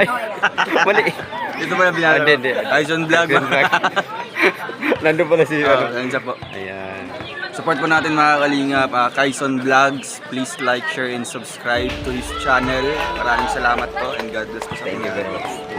Ay, mali. Dito ba na binalo? Hindi, hindi. Tyson Vlog. Nandun pala si... Oh, ano. ayun siya po. Ayan. Support po natin mga kalingap. Uh, Kaison Vlogs. Please like, share, and subscribe to his channel. Maraming salamat po and God bless po sa Thank you very much.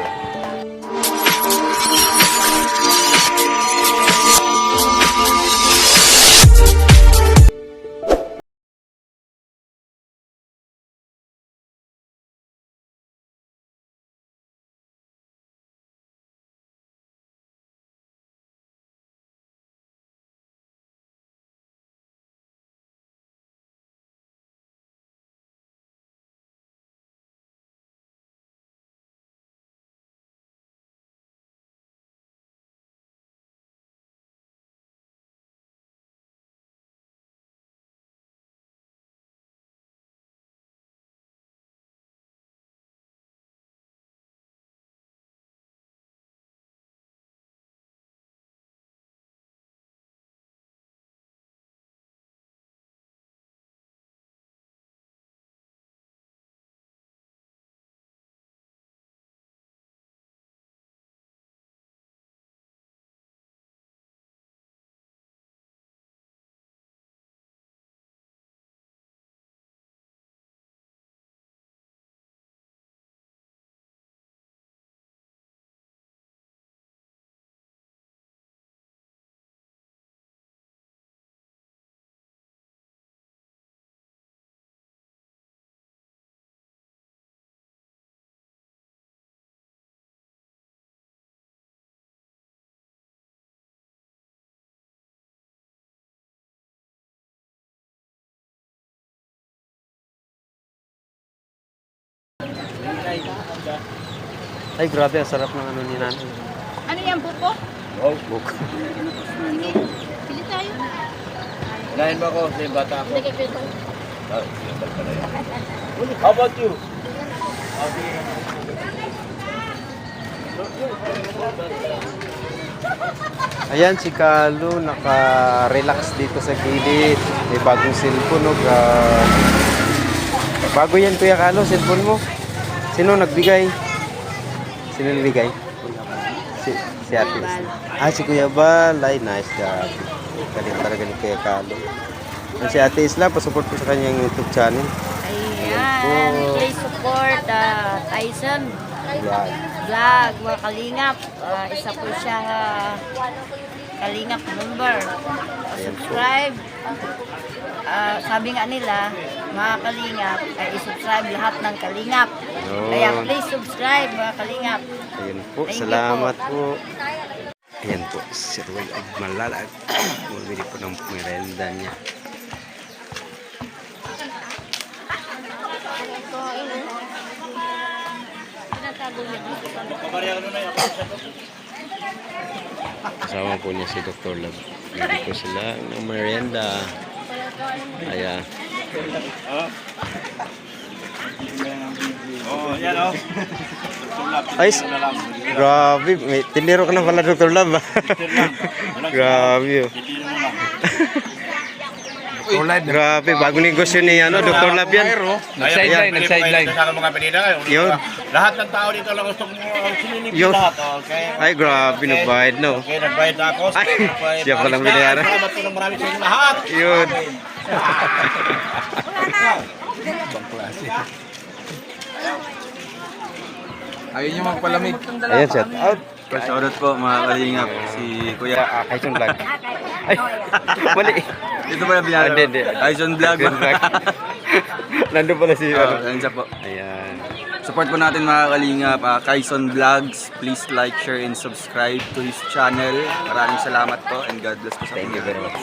Ay, grabe. Ang sarap ng ano ni nanay. Ano yan, buko? Book. Sige, pili tayo. Unahin mo ako sa yung bata ako. Hindi kay Pedro. How about you? Ayan, si Kalo, naka-relax dito sa gilid. May bagong cellphone, no? Bago yan, Kuya Kalo, cellphone mo. Sino nagbigay? Sino nagbigay? Si, si Ate. Ah, si Kuya Bal. Ay, nice job. Galing talaga ni Kuya Kalo. Yan si Ate Isla, pasupport po sa kanyang YouTube channel. Ayan, please support uh, Tyson Vlog. Vlog, mga kalingap. Ah, isa po siya uh, kalingap member. Subscribe. Ah, sabi nga nila, mga kalingap, ay isubscribe lahat ng kalingap. Kaya Yun. please subscribe mga kalingap. Ayan po, Thank salamat po. Ayan po, si Ruel of Malalag. Bumili po ng merenda niya. Kasama po niya si Dr. Love. Bili po sila ng merienda. Ayan. Oh, yan oh. Ay, s- grabe. May ka na pala, Dr. Love. grabe. Oh. Grabe, bago negosyo ni ano, Dr. Love yan. Nag-sideline, nag-sideline. Sa mga pinida kayo. Yun. Lahat ng tao dito lang gusto mo sininig Yun. lahat. Okay. Ay, grabe, nagbayad no. Okay, nagbayad na ako. Ay, siya na. palang binayaran. Salamat po ng marami sa inyo lahat. Yun. Ayun yung magpalamig. Ayan, shout out. Shoutout po mga kalingap. Si Kuya. Ah, Kaison Vlog. Ay, mali. Dito ba na binalo? Hindi, hindi. Tyson Vlog. Nandun pala si... Oh, ayun siya po. Ayan. Support po natin mga kalingap. Uh, Kaison Vlogs. Please like, share, and subscribe to his channel. Maraming salamat po and God bless po sa Thank you very much.